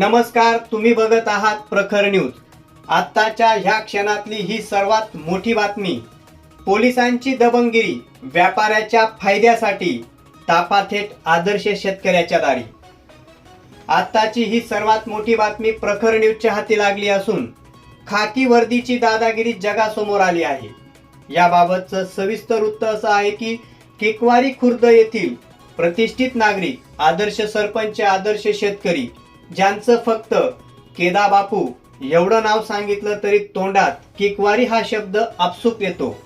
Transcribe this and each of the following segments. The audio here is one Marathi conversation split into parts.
नमस्कार तुम्ही बघत आहात प्रखर न्यूज. आत्ताच्या ह्या क्षणातली ही सर्वात मोठी बातमी. पोलिसांची दबंगिरी व्यापाऱ्याच्या फायद्यासाठी तापाथेट आदर्श शेतकऱ्याच्या दारी. आत्ताची ही सर्वात मोठी बातमी प्रखर न्यूजच्या हाती लागली असून खाकी वर्दीची दादागिरी जगासमोर आली आहे. याबाबतचं सविस्तर वृत्त असं आहे की केकवारी खुर्द येथील प्रतिष्ठित नागरिक आदर्श सरपंच आदर्श शेतकरी ज्यांचं फक्त केदा बापू एवढं नाव सांगितलं तरी तोंडात किकवारी हा शब्द आपसूक येतो.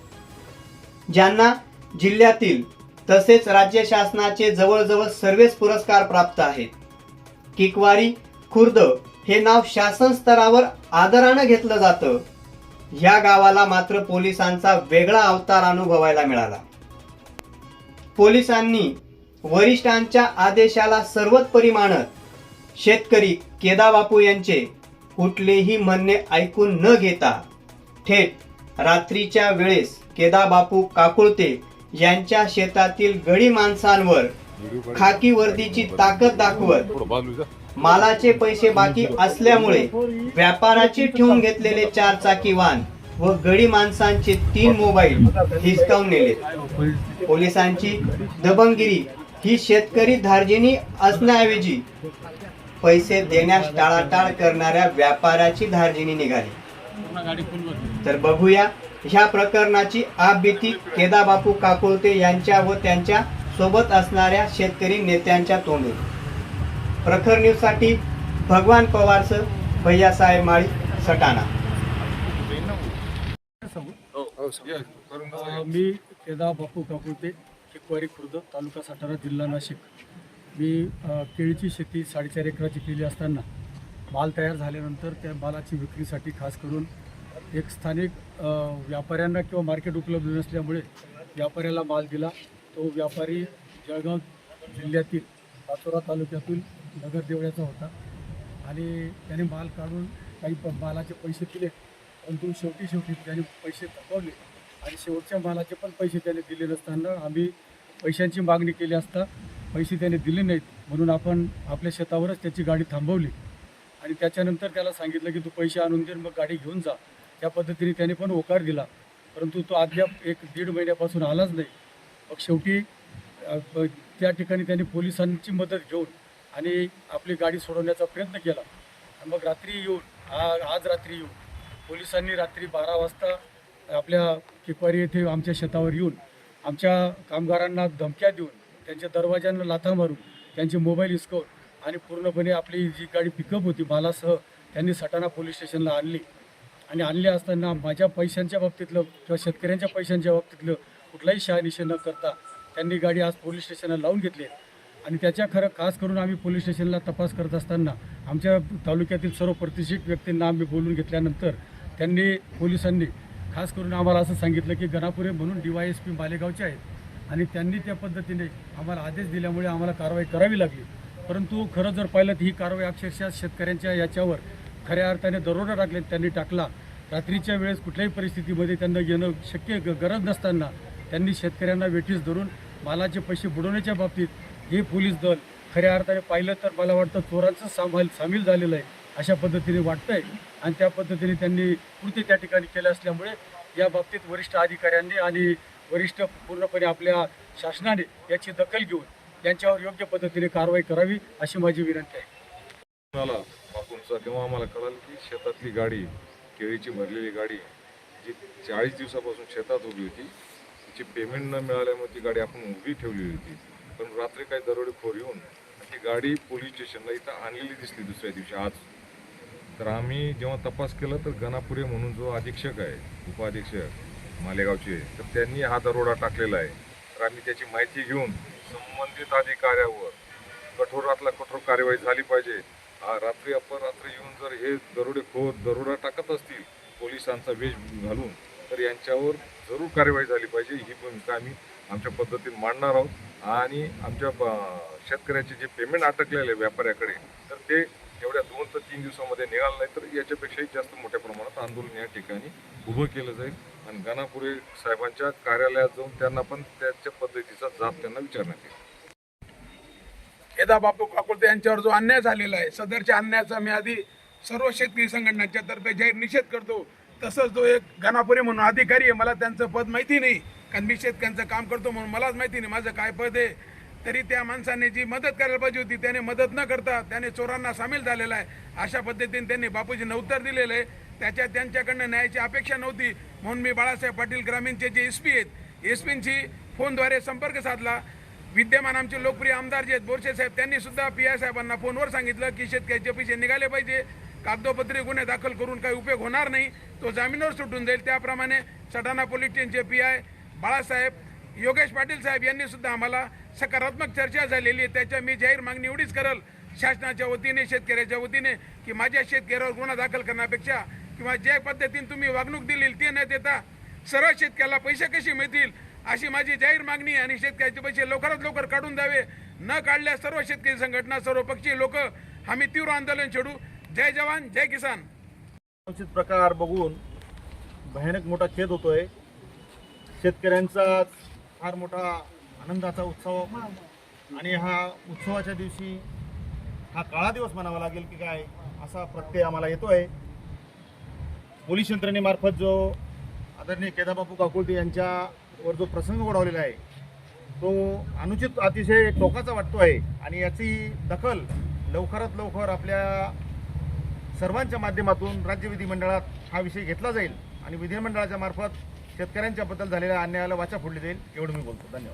ज्यांना जिल्ह्यातील तसेच राज्य शासनाचे जवळजवळ सर्वच पुरस्कार प्राप्त आहेत. किकवारी खुर्द हे नाव शासन स्तरावर आदरानं घेतलं जातं. ह्या गावाला मात्र पोलिसांचा वेगळा अवतार अनुभवायला मिळाला. पोलिसांनी वरिष्ठांच्या आदेशाला सर्वच परिमाणत शेतकरी केदाबापू यांचे कुठलेही म्हणणे ऐकून न घेता थेट रात्रीच्या वेळेस केदाबापू काकुळते यांच्या शेतातील गडी माणसांवर खाकी वर्दीची ताकद दाखवत मालाचे पैसे बाकी असल्यामुळे व्यापाराचे ठेवून घेतलेले चार चाकी वाहन व गडी माणसांचे तीन मोबाईल हिसकावून नेले पोलिसांची दबंगिरी ही शेतकरी धार्जिनी असण्याऐवजी पैसे देण्यास टाळाटाळ करणाऱ्या व्यापाऱ्याची धार्जिनी निघाली. तर बघूया ह्या प्रकरणाची आपबीती केदाबापू काकुळते यांच्या व त्यांच्यासोबत असणाऱ्या शेतकरी नेत्यांच्या तोंडून प्रखर न्यूजसाठी भगवान पवारसह भैयासाहेब माळी सटाणा. अ, मी केदा बापू काकुळते किकवारी खुर्द तालुका सातारा जिल्हा नाशिक. मी केळीची शेती साडेचार एकराची केली असताना माल तयार झाल्यानंतर त्या मालाची विक्रीसाठी खास करून एक स्थानिक व्यापाऱ्यांना किंवा मार्केट उपलब्ध नसल्यामुळे व्यापाऱ्याला माल दिला. तो व्यापारी जळगाव जिल्ह्यातील पाचोरा तालुक्यातील नगरदेवळ्याचा होता आणि त्याने माल काढून काही प मालाचे पैसे दिले. परंतु शेवटी शेवटी त्याने पैसे थकवले आणि शेवटच्या मालाचे पण पैसे त्याने दिले नसताना आम्ही पैशांची मागणी केली असता पैसे त्याने दिले नाहीत म्हणून आपण आपल्या शेतावरच त्याची गाडी थांबवली. आणि त्याच्यानंतर त्याला सांगितलं की तू पैसे आणून दे मग गाडी घेऊन जा. त्या पद्धतीने त्याने पण होकार दिला. परंतु तो अद्याप एक दीड महिन्यापासून आलाच नाही. मग शेवटी त्या ठिकाणी त्यांनी पोलिसांची मदत घेऊन आणि आपली गाडी सोडवण्याचा प्रयत्न केला. आणि मग रात्री येऊन आ- आज रात्री येऊन पोलिसांनी रात्री बारा वाजता आपल्या किपारी येथे आमच्या शेतावर येऊन आमच्या कामगारांना धमक्या देऊन त्यांच्या दरवाज्यांना लाथा मारून त्यांचे मोबाईल हिसकवून आणि पूर्णपणे आपली जी गाडी पिकअप होती मालासह त्यांनी सटाणा पोलीस स्टेशनला आणली. आणि आणले असताना माझ्या पैशांच्या बाबतीतलं किंवा शेतकऱ्यांच्या पैशांच्या बाबतीतलं कुठलाही शहानिशा न करता त्यांनी गाडी आज पोलीस स्टेशनला लावून घेतली आणि त्याच्या खरं खास करून आम्ही पोलीस स्टेशनला तपास करत असताना आमच्या तालुक्यातील सर्व प्रतिष्ठित व्यक्तींना आम्ही बोलून घेतल्यानंतर त्यांनी पोलिसांनी खास करून आम्हाला असं सांगितलं की गणापुरे म्हणून डी वाय एस पी मालेगावचे आहेत. आणि त्यांनी त्या पद्धतीने आम्हाला आदेश दिल्यामुळे आम्हाला कारवाई करावी लागली. परंतु खरं जर पाहिलं तर ही कारवाई अक्षरशः शेतकऱ्यांच्या याच्यावर खऱ्या अर्थाने दरोडा टाकले त्यांनी टाकला. रात्रीच्या वेळेस कुठल्याही परिस्थितीमध्ये त्यांना येणं शक्य ग- गरज नसताना त्यांनी शेतकऱ्यांना वेठीस धरून मालाचे पैसे बुडवण्याच्या बाबतीत हे पोलीस दल खऱ्या अर्थाने पाहिलं तर मला वाटतं चोरांचं सामाल सामील झालेलं आहे अशा पद्धतीने वाटतंय. आणि त्या पद्धतीने त्यांनी कृती त्या ठिकाणी केलं असल्यामुळे या बाबतीत वरिष्ठ अधिकाऱ्यांनी आणि वरिष्ठ पूर्णपणे आपल्या शासनाने याची दखल घेऊन त्यांच्यावर योग्य पद्धतीने कारवाई करावी अशी माझी विनंती आहे. आला बापूंचा तेव्हा आम्हाला कळालं की शेतातली गाडी केळीची भरलेली गाडी जी चाळीस दिवसापासून शेतात उभी होती तिची पेमेंट न मिळाल्यामुळे ती गाडी आपण उभी ठेवली होती. पण रात्री काही दरोडेखोर येऊन ती गाडी पोलीस स्टेशनला इथं आणलेली दिसली दुसऱ्या दिवशी आज. तर आम्ही जेव्हा तपास केला तर गणापुरे म्हणून जो अधीक्षक आहे उपाधीक्षक मालेगावचे तर त्यांनी हा दरोडा टाकलेला आहे. तर आम्ही त्याची माहिती घेऊन संबंधित अधिकाऱ्यावर कठोरातला कठोर कार्यवाही झाली पाहिजे. रात्री अपरात्री येऊन जर हे दरोडेखोर दरोडा टाकत असतील पोलिसांचा वेश घालून तर यांच्यावर जरूर कार्यवाही झाली पाहिजे. ही भूमिका आम्ही आमच्या पद्धतीने मांडणार आहोत. आणि आमच्या शेतकऱ्याचे जे पेमेंट अटकलेले आहे व्यापाऱ्याकडे तर ते एवढ्या दोन ते तीन दिवसामध्ये निघालं नाही तर याच्यापेक्षाही जास्त मोठ्या प्रमाणात आंदोलन या ठिकाणी उभं केलं जाईल. आणि घनापुरे साहेबांच्या कार्यालयात जाऊन त्यांना पण त्याच्या पद्धतीचा जाब त्यांना विचारण्यात येईल. केदा बापू काकुळते यांच्यावर जो अन्याय झालेला आहे सदरच्या अन्यायाचा मी आधी सर्व शेतकरी संघटनांच्या तर्फे जाहीर निषेध करतो. तसंच तो एक घनापुरे म्हणून अधिकारी आहे मला त्यांचं पद माहिती नाही. कारण मी शेतकऱ्यांचं काम करतो म्हणून मलाच माहिती नाही माझं काय पद आहे. तरी त्या माणसाने जी मदत करायला पाहिजे होती त्याने मदत न करता त्याने चोरांना सामील झालेला आहे. अशा पद्धतीने त्यांनी बापूजींना उत्तर दिलेलं आहे. त्याच्यात त्यांच्याकडनं न्यायाची अपेक्षा नव्हती. म्हणून मी बाळासाहेब पाटील ग्रामीणचे जे एस पी आहेत एस पींची फोनद्वारे संपर्क साधला. विद्यमान आमचे लोकप्रिय आमदार जे आहेत बोरसे साहेब त्यांनी सुद्धा पी आय साहेबांना फोनवर सांगितलं की शेतकऱ्याचे पैसे निघाले पाहिजे. कागदोपत्री गुन्हे दाखल करून काही उपयोग होणार नाही. तो जामिनावर सुटून जाईल. त्याप्रमाणे सटाणा पोलीस स्टेशनचे पी आय बाळासाहेब योगेश पाटील साहेब यांनी सुद्धा आम्हाला सकारात्मक चर्चा झालेली आहे. त्याच्या मी जाहीर मागणी एवढीच करल शासनाच्या वतीने शेतकऱ्याच्या वतीने की माझ्या शेतकऱ्यावर गुन्हा दाखल करण्यापेक्षा किंवा ज्या पद्धतीने तुम्ही वागणूक दिली ती न देता सर्व शेतकऱ्याला पैसे कसे मिळतील अशी माझी जाहीर मागणी आणि शेतकऱ्याचे पैसे लवकरात लवकर काढून द्यावे. न काढल्यास सर्व शेतकरी संघटना सर्व पक्षीय लोक आम्ही तीव्र आंदोलन छेडू. जय जवान जय किसान. अनुचित प्रकार बघून भयानक मोठा खेद होतोय. शेतकऱ्यांचा फार मोठा आनंदाचा उत्सव. आणि हा उत्सवाच्या दिवशी हा काळा दिवस म्हणावा लागेल की काय असा प्रत्यय आम्हाला येतोय. पोलीस यंत्रणेमार्फत जो आदरणीय केदाबापू काकुळते यांच्यावर जो प्रसंग ओढवलेला आहे तो अनुचित अतिशय टोकाचा वाटतो आहे आणि याची दखल लवकरात लवकर आपल्या सर्वांच्या माध्यमातून राज्य विधिमंडळात हा विषय घेतला जाईल आणि विधिमंडळाच्या मार्फत शेतकऱ्यांच्याबद्दल झालेल्या अन्यायाला वाचा फोडली जाईल एवढं मी बोलतो. धन्यवाद.